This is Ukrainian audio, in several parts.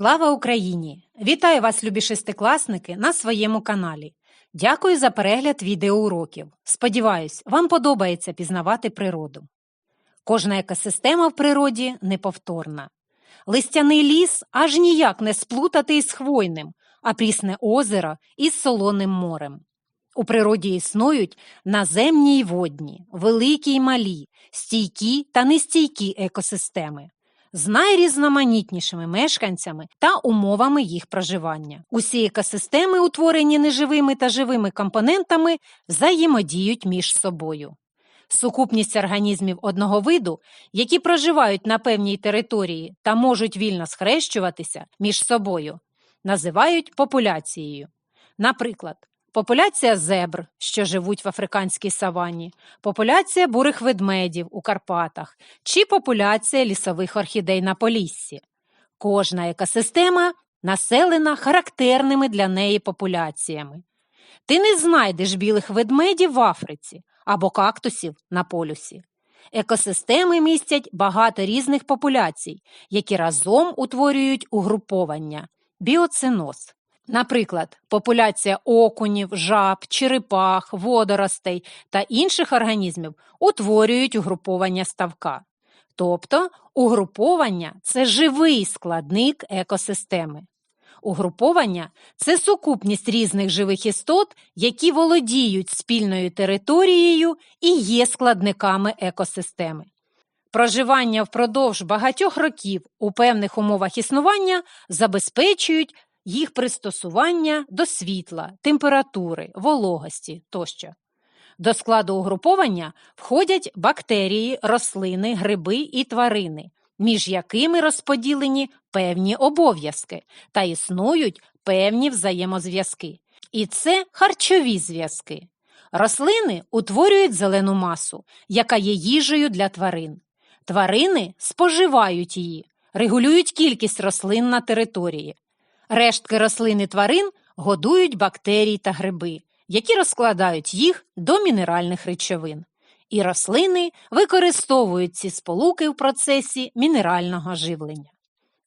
Слава Україні! Вітаю вас, любі шестикласники, на своєму каналі. Дякую за перегляд відеоуроків. Сподіваюсь, вам подобається пізнавати природу. Кожна екосистема в природі неповторна. Листяний ліс аж ніяк не сплутати із хвойним, а прісне озеро із солоним морем. У природі існують наземні й водні, великі й малі, стійкі та нестійкі екосистеми з найрізноманітнішими мешканцями та умовами їх проживання. Усі екосистеми, утворені неживими та живими компонентами, взаємодіють між собою. Сукупність організмів одного виду, які проживають на певній території та можуть вільно схрещуватися між собою, називають популяцією. Наприклад, популяція зебр, що живуть в африканській савані, популяція бурих ведмедів у Карпатах чи популяція лісових орхідей на Поліссі. Кожна екосистема населена характерними для неї популяціями. Ти не знайдеш білих ведмедів в Африці або кактусів на полюсі. Екосистеми містять багато різних популяцій, які разом утворюють угруповання біоциноз. Наприклад, популяція окунів, жаб, черепах, водоростей та інших організмів утворюють угруповання ставка. Тобто угруповання це живий складник екосистеми. Угруповання це сукупність різних живих істот, які володіють спільною територією і є складниками екосистеми. Проживання впродовж багатьох років у певних умовах існування забезпечують їх пристосування до світла, температури, вологості тощо. До складу угруповання входять бактерії, рослини, гриби і тварини, між якими розподілені певні обов'язки та існують певні взаємозв'язки. І це харчові зв'язки. Рослини утворюють зелену масу, яка є їжею для тварин. Тварини споживають її, регулюють кількість рослин на території. Рештки рослин тварин годують бактерії та гриби, які розкладають їх до мінеральних речовин. І рослини використовують ці сполуки в процесі мінерального живлення.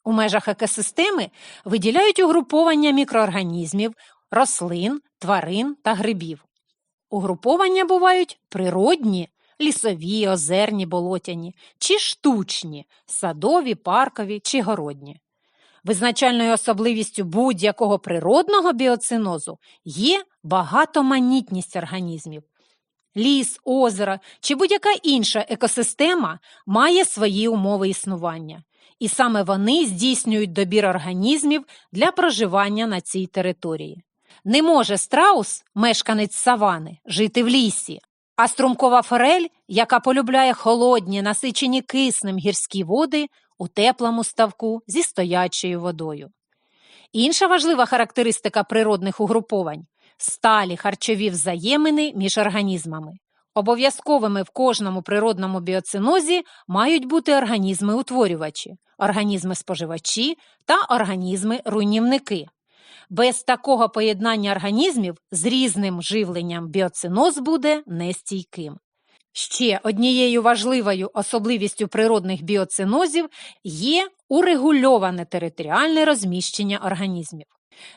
У межах екосистеми виділяють угруповання мікроорганізмів, рослин, тварин та грибів. Угруповання бувають природні, лісові, озерні, болотяні, чи штучні, садові, паркові чи городні. Визначальною особливістю будь-якого природного біоцинозу є багатоманітність організмів. Ліс, озеро чи будь-яка інша екосистема має свої умови існування, і саме вони здійснюють добір організмів для проживання на цій території. Не може страус, мешканець савани, жити в лісі, а струмкова форель, яка полюбляє холодні, насичені киснем гірські води, у теплому ставку зі стоячою водою. Інша важлива характеристика природних угруповань сталі харчові взаємини між організмами. Обов'язковими в кожному природному біоцинозі мають бути організми-утворювачі, організми-споживачі та організми-руйнівники. Без такого поєднання організмів з різним живленням біоциноз буде нестійким. Ще однією важливою особливістю природних біоцинозів є урегульоване територіальне розміщення організмів.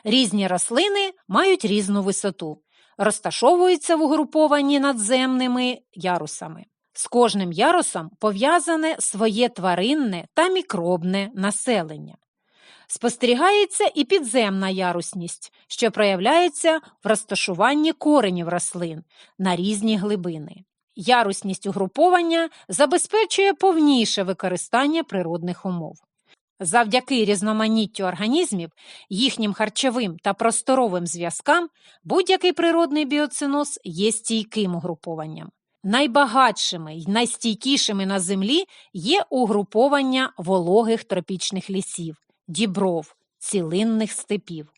Різні рослини мають різну висоту, розташовуються в угрупованні надземними ярусами. З кожним ярусом пов'язане своє тваринне та мікробне населення. Спостерігається і підземна ярусність, що проявляється в розташуванні коренів рослин на різні глибини. Ярусність угруповання забезпечує повніше використання природних умов. Завдяки різноманіттю організмів, їхнім харчовим та просторовим зв'язкам будь-який природний біоциноз є стійким угрупованням. Найбагатшими й найстійкішими на землі є угруповання вологих тропічних лісів, дібров, цілинних степів.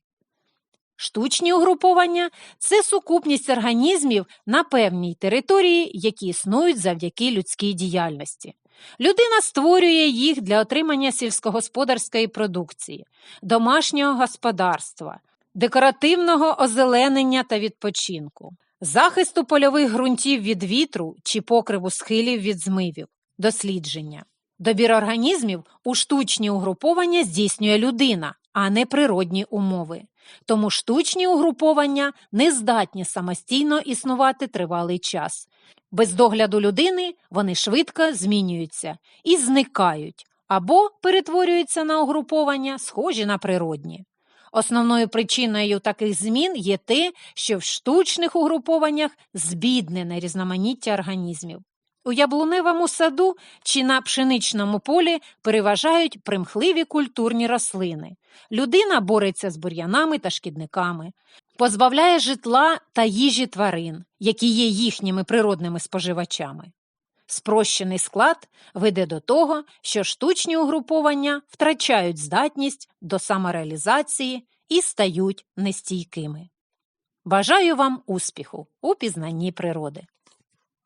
Штучні угруповання це сукупність організмів на певній території, які існують завдяки людській діяльності. Людина створює їх для отримання сільськогосподарської продукції, домашнього господарства, декоративного озеленення та відпочинку, захисту польових ґрунтів від вітру чи покриву схилів від змивів, дослідження. Добір організмів у штучні угруповання здійснює людина, а не природні умови. Тому штучні угруповання не здатні самостійно існувати тривалий час. Без догляду людини вони швидко змінюються і зникають або перетворюються на угруповання, схожі на природні. Основною причиною таких змін є те, що в штучних угрупованнях збіднене різноманіття організмів. У яблуневому саду чи на пшеничному полі переважають примхливі культурні рослини. Людина бореться з бур'янами та шкідниками, позбавляє житла та їжі тварин, які є їхніми природними споживачами. Спрощений склад веде до того, що штучні угруповання втрачають здатність до самореалізації і стають нестійкими. Бажаю вам успіху у пізнанні природи.